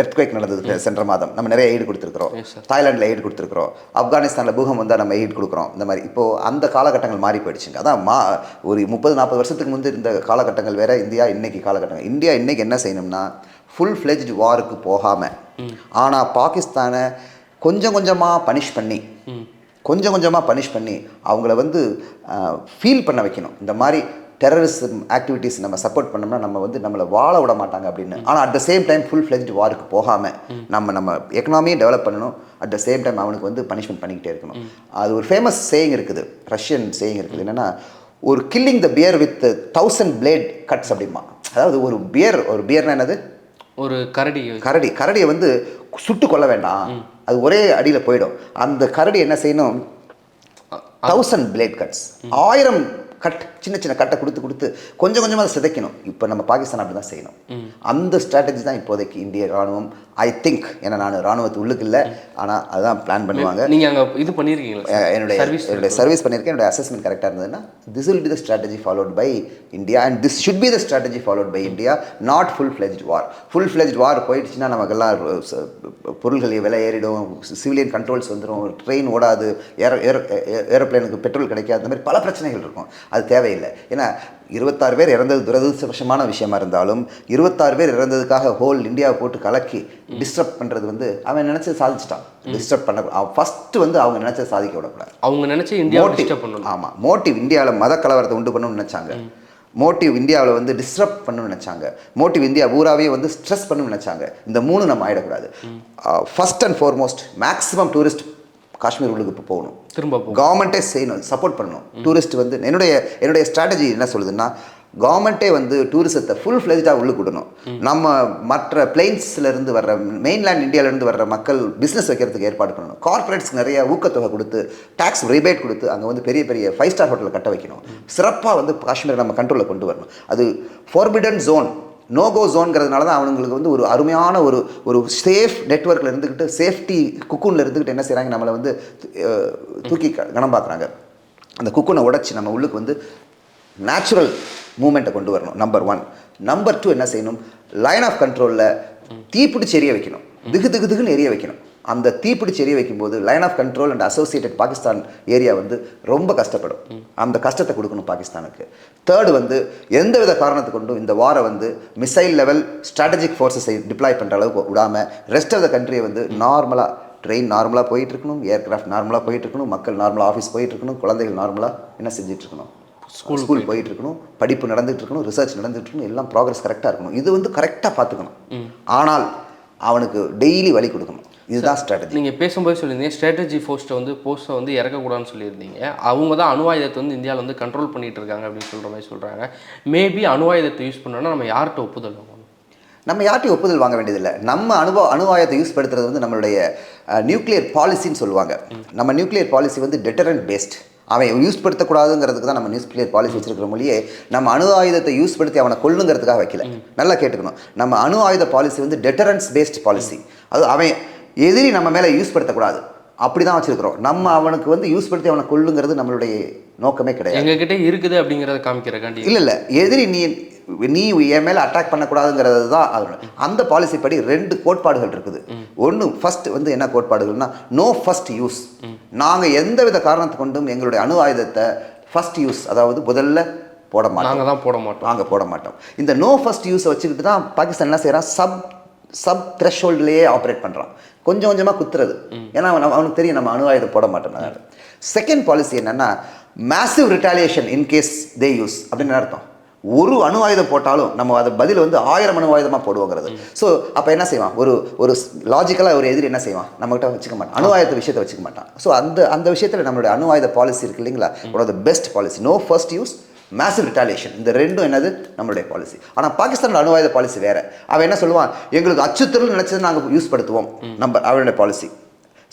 எர்த்குவேக் நடந்தது சென்ற மாதம். நம்ம நிறைய எய்டு கொடுத்துருக்குறோம். தாய்லாண்டில் எய்டு கொடுத்துருக்குறோம். ஆப்கானிஸ்தானில் பூகம் வந்தால் நம்ம எய்டு கொடுக்குறோம். இந்த மாதிரி. இப்போது அந்த காலகட்டங்கள் மாறி போயிடுச்சுங்க. அதான் மா ஒரு முப்பது நாற்பது வருஷத்துக்கு முந்தைய இந்த காலகட்டங்கள் வேற இந்தியா இன்னைக்கு காலகட்டங்கள். இந்தியா இன்னைக்கு என்ன செய்யணும்னா ஃபுல் ஃப்ளெஜ்டு வாருக்கு போகாமல் ஆனால் பாகிஸ்தானை கொஞ்சம் கொஞ்சமாக பனிஷ் பண்ணி கொஞ்சம் கொஞ்சமாக பனிஷ் பண்ணி அவங்கள வந்து ஃபீல் பண்ண வைக்கணும். இந்த மாதிரி டெரரிசம் ஆக்டிவிட்டீஸ் நம்ம சப்போர்ட் பண்ணோம்னா நம்ம வந்து நம்மளை வாழ விட மாட்டாங்க அப்படின்னு. ஆனால் at the same time full fledged வாருக்கு போகாமல் நம்ம நம்ம எக்கனாமியை டெவலப் பண்ணணும். அட் த சேம் டைம் அவனுக்கு வந்து பனிஷ்மெண்ட் பண்ணிக்கிட்டே இருக்கணும். அது ஒரு ஃபேமஸ் சேயிங் இருக்குது. ரஷ்யன் சேயிங் இருக்குது. என்னென்னா ஒரு killing the bear with thousand blade cuts அப்படிமா அதாவது ஒரு பியர் ஒரு பியர்னா என்னது? ஒரு கரடி. கரடி. கரடியை வந்து சுட்டு கொல்ல வேண்டாம். அது ஒரே அடியில் போயிடும். அந்த கரடி என்ன செய்யணும்? தௌசண்ட் பிளேட் கட்ஸ் ஆயிரம் கட் சின்ன சின்ன கட்டை கொடுத்து கொடுத்து கொஞ்சம் கொஞ்சமாக அதை சிதைக்கணும். இப்போ நம்ம பாகிஸ்தான் அப்படி தான் செய்யணும் அந்த ஸ்ட்ராட்டஜி தான் இப்போதைக்கு இந்திய ராணுவம் ஐ திங்க் ஏன்னா நான் ராணுவத்து உள்ளுக்கு இல்லை. ஆனால் அதுதான் பிளான் பண்ணுவாங்க. நீங்க அங்க இது பண்ணிருக்கீங்களா அஹ் என்னுடைய சர்வீஸ் என்னுடைய சர்வீஸ் பண்ணியிருக்கேன் என்னுடைய அசஸ்மெண்ட் கரெக்டாக இருந்ததுன்னா this will be the strategy followed by India and this should be the strategy followed by India not full fledged war full fledged war போயிடுச்சுன்னா நமக்கெல்லாம் பொருள்கள் விலை ஏறிடும். சிவிலியன் கண்ட்ரோல்ஸ் வந்துடும் ட்ரெயின் ஓடாது. ஏரோ ஏரோ ஏரோப்ளேனுக்கு பெட்ரோல் கிடைக்காது. இந்த மாதிரி பல பிரச்சனைகள் இருக்கும். அது தேவையில்லை. ஏன்னா இருபத்தாறு பேர் இறந்தது துரதிருஷ்டவசமான விஷயமா இருந்தாலும் இருபத்தாறு பேர் இறந்ததுக்காக ஹோல் இந்தியாவை போட்டு கலக்கி டிஸ்டர்ப் பண்ணுறது வந்து அவன் நினச்சது சாதிச்சிட்டான். டிஸ்டர்ப் பண்ண அவன் ஃபஸ்ட்டு வந்து அவங்க நினச்சதை சாதிக்க விடக்கூடாது. அவங்க நினைச்சு டிஸ்டர்ப் பண்ணணும். ஆமாம் மோட்டிவ் இந்தியாவில் மத கலவரத்தை உண்டு பண்ணணும்னு நினச்சாங்க. மோட்டிவ் இந்தியாவில் வந்து டிஸ்டர்ப் பண்ணணும்னு நினச்சாங்க. மோட்டிவ் இந்தியா பூராவே வந்து ஸ்ட்ரெஸ் பண்ணணும்னு நினச்சாங்க. இந்த மூணு நம்ம ஆயிடக்கூடாது. First and foremost maximum tourist Kashmir உள்ளுக்கு இப்போ போகணும். திரும்ப கவர்மெண்ட்டே செய்யணும் சப்போர்ட் பண்ணணும். டூரிஸ்ட் வந்து என்னுடைய என்னுடைய ஸ்ட்ராட்டஜி என்ன சொல்லுதுன்னா கவர்மெண்ட்டே வந்து டூரிசத்தை ஃபுல் ஃப்ளெஜ்டாக உள்ளுக்கு விடணும். நம்ம மற்ற பிளெயின்ஸ்ல இருந்து வர்ற மெயின்லேண்ட் இந்தியாவிலேருந்து வர்ற மக்கள் பிஸ்னஸ் வைக்கிறதுக்கு ஏற்பாடு பண்ணணும். கார்ப்பரேட்ஸ் நிறைய ஊக்கத்தொகை கொடுத்து டாக்ஸ் ரிபேட் கொடுத்து அங்கே வந்து பெரிய பெரிய ஃபைவ் ஸ்டார் ஹோட்டலில் கட்ட வைக்கணும். சிறப்பாக வந்து காஷ்மீரை நம்ம கண்ட்ரோலில் கொண்டு வரணும். அது ஃபார்பிடன் ஜோன் நோகோ ஜோன்கிறதுனால தான் அவங்களுக்கு வந்து ஒரு அருமையான ஒரு ஒரு சேஃப் நெட்ஒர்க்கில் இருந்துக்கிட்டு சேஃப்டி குக்கூனில் இருந்துக்கிட்டு என்ன செய்கிறாங்க நம்மளை வந்து தூக்கி க- கணம் பார்க்குறாங்க அந்த குக்கூனை உடைச்சி நம்ம உள்ளுக்கு வந்து நேச்சுரல் மூமெண்ட்டை கொண்டு வரணும் நம்பர் ஒன் நம்பர் டூ என்ன செய்யணும்? லைன் ஆஃப் கண்ட்ரோலில் தீப்பிடிச்சு எரிய வைக்கணும். திகு திகு திகுன்னு எரிய வைக்கணும். அந்த தீப்பிடிச்சு எரிய வைக்கும்போது line of control and associated Pakistan area வந்து ரொம்ப கஷ்டப்படும். அந்த கஷ்டத்தை கொடுக்கணும் பாகிஸ்தானுக்கு. தேர்டு வந்து எந்தவித காரணத்தை கொண்டும் இந்த வாரை வந்து மிசைல் லெவல் ஸ்ட்ராட்டஜிக் ஃபோர்ஸஸை டிப்ளாய் பண்ணுற அளவுக்கு விடாமல் ரெஸ்ட் ஆஃப் த கண்ட்ரியை வந்து நார்மலாக ட்ரெயின் நார்மலாக போயிட்டு இருக்கணும் ஏர்கிராஃப்ட் நார்மலாக போயிட்டு இருக்கணும் மக்கள் நார்மலாக ஆஃபீஸ் போயிட்டு இருக்கணும் குழந்தைகள் நார்மலாக என்ன செஞ்சுட்டு இருக்கணும்? ஸ்கூல் ஸ்கூல் போயிட்டு இருக்கணும் படிப்பு நடந்துட்டு இருக்கணும் ரிசர்ச் நடந்துட்டு இருக்கணும் எல்லாம் ப்ராக்ரஸ் கரெக்டாக இருக்கணும். இது வந்து கரெக்டாக பார்த்துக்கணும். ஆனால் அவனுக்கு டெய்லி வழி கொடுக்கணும். இதுதான் ஸ்ட்ராட்டஜி நீங்க பேசும்போது சொல்லியிருந்தீங்க ஸ்ட்ராட்டஜி போஸ்ட்டை வந்து போஸ்ட்டை வந்து இறக்கக்கூடாதுன்னு சொல்லியிருந்தீங்க. அவங்க தான் அணு ஆயுதத்தை வந்து இந்தியாவில் வந்து கண்ட்ரோல் பண்ணிட்டு இருக்காங்க அப்படின்னு சொல்ற மாதிரி சொல்றாங்க. மேபி அணு ஆயுதத்தை யூஸ் பண்ணோன்னா நம்ம யார்கிட்ட ஒப்புதல் வாங்கணும்? நம்ம யார்ட்டையும் ஒப்புதல் வாங்க வேண்டியதில்லை. நம்ம அனுபவ அணுவாயத்தை யூஸ் படுத்துறது வந்து நம்மளுடைய நியூக்ளியர் பாலிசின்னு சொல்லுவாங்க. நம்ம நியூக்ளியர் பாலிசி வந்து டெட்டரண்ட் பேஸ்ட் அவன் யூஸ் படுத்தக்கூடாதுங்கிறதுக்கு தான் நம்ம நியூக்ளியர் பாலிசி வச்சிருக்கிற மொழியே நம்ம அணு ஆயுதத்தை யூஸ் படுத்தி அவனை கொல்லுங்கிறதுக்காக வைக்கல. நல்லா கேட்டுக்கணும். நம்ம அணு ஆயுத பாலிசி வந்து டெட்டரன்ஸ் பேஸ்ட் பாலிசி அது அவன் எதிரி நம்ம மேலே யூஸ் படுத்தக்கூடாது. அப்படி தான் வச்சிருக்கிறோம். நம்ம அவனுக்கு வந்து யூஸ் படுத்தி அவனை கொல்லுங்கிறது நம்மளுடைய நோக்கமே கிடையாது. எங்ககிட்ட இருக்குது அப்படிங்கிறத காமிக்கிறக்காண்டி. இல்லை இல்லை. எதிரி நீ நீ என் மேலே அட்டாக் பண்ணக்கூடாதுங்கிறது தான் அதோட. அந்த பாலிசி படி ரெண்டு கோட்பாடுகள் இருக்குது. ஒன்று ஃபர்ஸ்ட் வந்து என்ன கோட்பாடுகள்னா நோ ஃபர்ஸ்ட் யூஸ் நாங்கள் எந்த வித காரணத்தை கொண்டும் எங்களுடைய அணு ஆயுதத்தை ஃபர்ஸ்ட் யூஸ் அதாவது முதல்ல போட மாட்டோம். நாங்க தான் போட மாட்டோம். வாங்க போட மாட்டோம். இந்த நோ ஃபர்ஸ்ட் யூஸை வச்சுக்கிட்டு தான் பாகிஸ்தான் என்ன செய்கிறான் சப் சப் த்ரெஷ்ஹோல்ட்லேயே ஆப்ரேட் பண்ணுறான் கொஞ்சம் கொஞ்சமாக குத்துறது. ஏன்னா அவன் அவனுக்கு தெரியும் நம்ம அணு ஆயுதம் போட மாட்டோம் செகண்ட் பாலிசி என்னென்னா massive retaliation in case they use அப்படின்னு அர்த்தம்? ஒரு அணு ஆயுதம் போட்டாலும் நம்ம அதை பதில் வந்து ஆயிரம் அணு ஆயுதமாக போடுவோங்கிறது. ஸோ அப்போ என்ன செய்வான்? ஒரு ஒரு லாஜிக்கலாக ஒரு எதிரி என்ன செய்வான்? நம்மகிட்ட வச்சுக்க மாட்டான். அணு ஆயுத விஷயத்தை வச்சுக்க மாட்டான். ஸோ அந்த அந்த விஷயத்தில் நம்மளுடைய அணு ஆயுத பாலிசி இருக்கு இல்லைங்களா? One of the best policy no first use massive retaliation இந்த ரெண்டும் என்னது? நம்மளுடைய பாலிசி ஆனால் பாகிஸ்தானோட அணு ஆயுத பாலிசி வேற. அவன் என்ன சொல்லுவான்? எங்களுக்கு அச்சுறுத்தல் நினைச்சது நாங்கள் யூஸ் படுத்துவோம். நம்ம அவனுடைய பாலிசி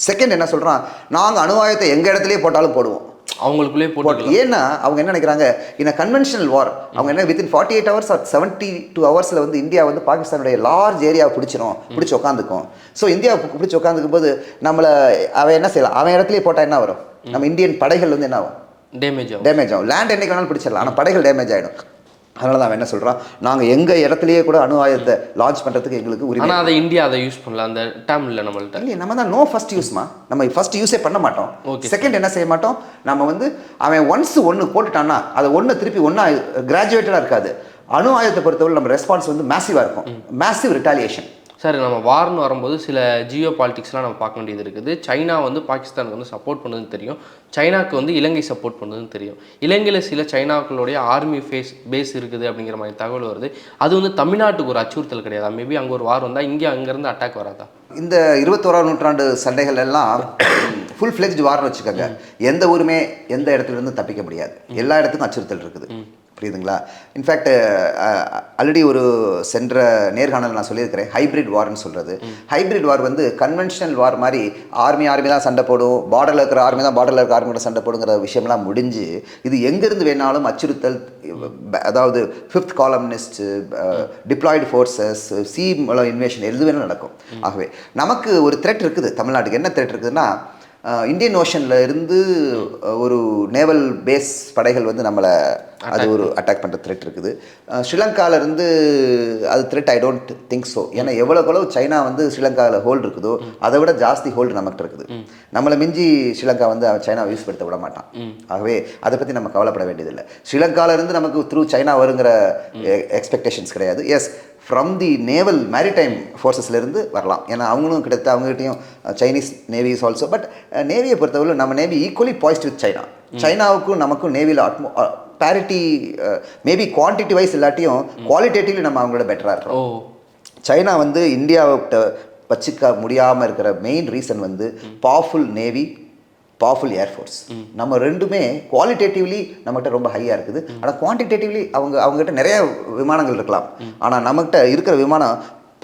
செகண்ட் என்ன சொல்றான்? நாங்கள் அணு ஆயுதத்தை எங்கள் இடத்துலயே போட்டாலும் போடுவோம். அவங்களுக்குள்ளே போட்டு போட்டு ஏன்னா அவங்க என்ன நினைக்கிறாங்க? இந்த கன்வென்ஷனல் வார் அவங்க என்ன within forty eight hours or seventy two ஹவர்ஸில் வந்து இந்தியா வந்து பாகிஸ்தானுடைய லார்ஜ் ஏரியாவை பிடிச்சிரும். பிடிச்சி உட்காந்துக்கும் ஸோ இந்தியாவை பிடிச்சி உட்காந்துக்கும் போது நம்மளை அவன் என்ன செய்யலாம்? அவன் இடத்துலயே போட்டால் என்ன வரும்? நம்ம இந்தியன் படைகள் வந்து என்ன ஆகும்? டேமேஜ் ஆகும். டேமேஜ் ஆகும். லேண்ட் என்னைக்கு வேணாலும் பிடிச்சிடலாம். ஆனால் படைகள் டேமேஜ் ஆகிடும் அதனால தான் அவன் என்ன சொல்கிறான் நாங்கள் எங்கள் இடத்துலயே கூட அணு ஆயுதத்தை லான்ச் பண்ணுறதுக்கு எங்களுக்கு உரிமை ஆனால் அதை இந்தியா அதை யூஸ் பண்ணல. அந்த டேம் இல்லை நம்மள்ட்ட. இல்லையே நம்ம தான் நோ ஃபர்ஸ்ட் யூஸ்மா நம்ம ஃபர்ஸ்ட் யூஸே பண்ண மாட்டோம். Okay, செகண்ட் என்ன செய்ய மாட்டோம்? நம்ம வந்து அவன் ஒன்ஸ் ஒன்று போட்டுட்டான்னா அதை ஒன்று திருப்பி ஒன்றா கிராஜுவேட்டடாக இருக்காது. அணு ஆயுதத்தை பொறுத்தவரை நம்ம ரெஸ்பான்ஸ் வந்து மேசிவாக இருக்கும். மேசிவ் ரிட்டாலியேஷன் சார் நம்ம வார்னு வரும்போது சில ஜியோ பாலிட்டிக்ஸ்லாம் நம்ம பார்க்க வேண்டியது இருக்குது. சைனா வந்து பாகிஸ்தானுக்கு வந்து சப்போர்ட் பண்ணுதுன்னு தெரியும். சைனாக்கு வந்து இலங்கை சப்போர்ட் பண்ணுதுன்னு தெரியும். இலங்கையில் சில சைனாக்களுடைய ஆர்மி ஃபேஸ் பேஸ் இருக்குது அப்படிங்கிற மாதிரி தகவல் வருது. அது வந்து தமிழ்நாட்டுக்கு ஒரு அச்சுறுத்தல் கிடையாதா? மேபி அங்கே ஒரு வார் வந்தால் இங்கே அங்கேருந்து அட்டாக் வராதா? இந்த இருபத்தோராம் நூற்றாண்டு சண்டைகள் எல்லாம் ஃபுல் ஃப்ளெஜ்டு வார்னு வச்சுக்கோங்க. எந்த ஊருமே எந்த இடத்துல இருந்து தப்பிக்க முடியாது. எல்லா இடத்துக்கும் அச்சுறுத்தல் இருக்குது. புரியுதுங்களா? இன்ஃபேக்ட் ஆல்ரெடி ஒரு சென்ற நேர்காணல் நான் சொல்லியிருக்கிறேன். ஹைப்ரிட் வார்னு சொல்கிறது ஹைப்ரிட் வார் வந்து கன்வென்ஷனல் வார் மாதிரி ஆர்மி ஆர்மி தான் சண்டை போடும். பார்டரில் இருக்கிற ஆர்மி தான் பார்டரில் இருக்கிற ஆர்மி கூட சண்டை போடுங்கிற விஷயம்லாம் முடிஞ்சு இது எங்கேருந்து வேணாலும் அச்சுறுத்தல் அதாவது fifth columnist deployed forces sea invasion எது வேணாலும் நடக்கும். ஆகவே நமக்கு ஒரு த்ரெட் இருக்குது தமிழ்நாட்டுக்கு. என்ன த்ரெட் இருக்குதுன்னா இந்தியன் ஓஷனில் இருந்து ஒரு நேவல் பேஸ் படைகள் வந்து நம்மளை அது ஒரு அட்டாக் பண்ணுற த்ரெட் இருக்குது. இருந்து அது threat I don't think so ஏன்னா எவ்வளோக்கு எவ்வளோ சைனா வந்து ஸ்ரீலங்காவில் ஹோல்டு இருக்குதோ அதை விட ஜாஸ்தி ஹோல்டு நமக்கு இருக்குது. நம்மளை மிஞ்சி ஸ்ரீலங்கா வந்து அவன் சைனாவை யூஸ் படுத்த விட மாட்டான். ஆகவே அதை பற்றி நம்ம கவலைப்பட வேண்டியதில்லை. ஸ்ரீலங்கால இருந்து நமக்கு த்ரூ சைனா வருங்கிற எக்ஸ்பெக்டேஷன்ஸ் கிடையாது. Yes from the naval maritime ஃபோர்ஸஸ்லேருந்து வரலாம். ஏன்னா அவங்களும் கிட்டத்தட்ட அவங்ககிட்டயும் Chinese navy is also but நேவியை பொறுத்தவரை நம்ம navy equally poised with China சைனாவுக்கும் நமக்கும் நேவியில் at most parity maybe quantity wise இல்லாட்டியும் குவாலிட்டேட்டிவ்லி நம்ம அவங்களோட பெட்டராக இருக்கிறோம். சைனா வந்து இந்தியாவிட்ட வச்சுக்க முடியாமல் இருக்கிற மெயின் ரீசன் வந்து powerful navy powerful air force நம்ம ரெண்டுமே குவாலிட்டேட்டிவ்லி நம்மகிட்ட ரொம்ப ஹையாக இருக்குது. ஆனால் குவான்டிடேட்டிவ்லி அவங்க அவங்ககிட்ட நிறைய விமானங்கள் இருக்கலாம். ஆனால் நம்மகிட்ட இருக்கிற விமானம்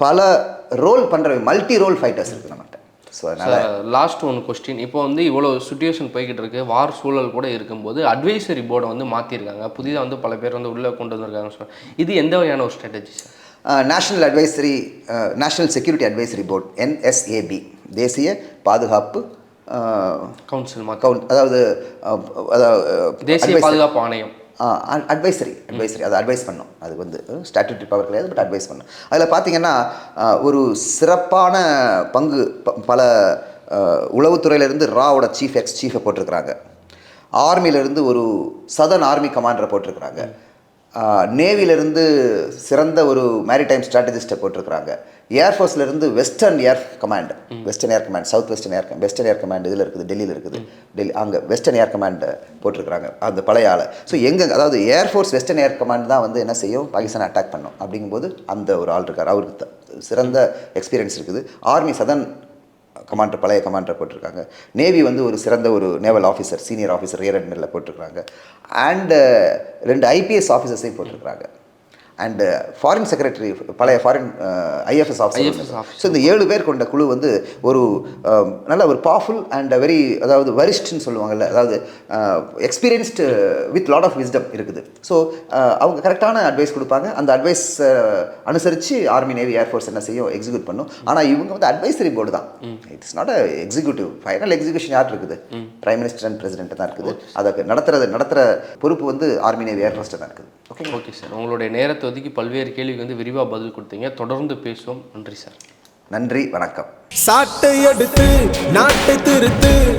பல ரோல் பண்ணுற மல்டி ரோல் ஃபைட்டர்ஸ் இருக்குது நம்மகிட்ட. ஸோ அதனால் லாஸ்ட் ஒன் கொஸ்டின் இப்போ வந்து இவ்வளோ சுச்சுவேஷன் போய்கிட்டு இருக்கு. வார் சூழல் கூட இருக்கும்போது அட்வைசரி போர்டை வந்து மாற்றிருக்காங்க புதிதாக வந்து பல பேர் வந்து உள்ளே கொண்டு வந்திருக்காங்க சொல்றாங்க. இது எந்த வகையான ஒரு strategy sir national advisory national security advisory board NSAB தேசிய பாதுகாப்பு கவுன்சில் கவுண்ட் அதாவது தேசிய advisory. பாதுகாப்பு ஆணையம். அட்வைசரி அட்வைசரி அதை அட்வைஸ் பண்ணும். அது வந்து ஸ்டாட்யூட்டரி பவர் கிடையாது பட் அட்வைஸ் பண்ணும். அதில் பார்த்தீங்கன்னா ஒரு சிறப்பான பங்கு பல உளவுத்துறையிலேருந்து ராவோட சீஃப் எக்ஸ் சீஃபை போட்டிருக்கிறாங்க. ஆர்மியிலேருந்து ஒரு சதன் ஆர்மி கமாண்டரை போட்டிருக்கிறாங்க. நேவியிலேருந்து சிறந்த ஒரு மேரிடைம் ஸ்ட்ராட்டஜிஸ்ட்டை போட்டிருக்கிறாங்க. ஏர்ஃபோர்ஸ்லேருந்து western air command western air command south western air western air command இதில் இருக்குது டெல்லியில் இருக்குது. டெல்லி அங்கே வெஸ்டர்ன் ஏர் கமாண்ட் போட்டிருக்கிறாங்க அந்த பழைய ஆளை ஸோ எங்கே அதாவது ஏர்ஃபோர்ஸ் வெஸ்டர்ன் ஏர் கமாண்ட் தான் வந்து என்ன செய்யும்? பாகிஸ்தான் அட்டாக் பண்ணும். அப்படிங்கும்போது அந்த ஒரு ஆள் இருக்கார். அவருக்கு த- சிறந்த எக்ஸ்பீரியன்ஸ் இருக்குது. ஆர்மி சதன் கமாண்டர் பழைய கமாண்டர் போட்டிருக்காங்க. நேவி வந்து ஒரு சிறந்த ஒரு naval officer senior officer rear அட்மிரலில் போட்டிருக்காங்க அண்டு ரெண்டு ஐபிஎஸ் ஆஃபீஸர்ஸையும் போட்டிருக்காங்க அண்டு ஃபாரின் செக்ரட்டரி பழைய ஃபாரின் ஐஎஃப்எஸ் ஆஃபீஸர். ஸோ இந்த ஏழு பேர் கொண்ட குழு வந்து ஒரு அஹ், நல்ல ஒரு பவர்ஃபுல் அண்ட் வெரி அதாவது வரிஷ்ட்னு சொல்லுவாங்கல்ல அதாவது experienced with lot of wisdom இருக்குது. ஸோ அவங்க கரெக்டான அட்வைஸ் கொடுப்பாங்க. அந்த அட்வைஸ் அனுசரித்து ஆர்மி நேவி ஏர்ஃபோர்ஸ் என்ன செய்யும் எக்ஸிக்யூட் பண்ணும். ஆனால் இவங்க வந்து அட்வைசரி போர்டு தான். It's not a executive final execution யார் இருக்குது? பிரைம் மினிஸ்டர் அண்ட் பிரசிடென்ட் தான் இருக்குது. அதை நடத்துறது நடத்துகிற பொறுப்பு வந்து ஆர்மி நேவி ஏர்ஃபோர்ஸ்ட்டு தான் இருக்குது. ஓகே ஓகே சார் உங்களுடைய நேரத்தை ஒதுக்கி பல்வேறு கேள்விக்கு வந்து விரிவாக பதில் கொடுத்தீங்க. தொடர்ந்து பேசுவோம். நன்றி சார். நன்றி வணக்கம். சாட்டை எடுத்து நாட்டை திருத்து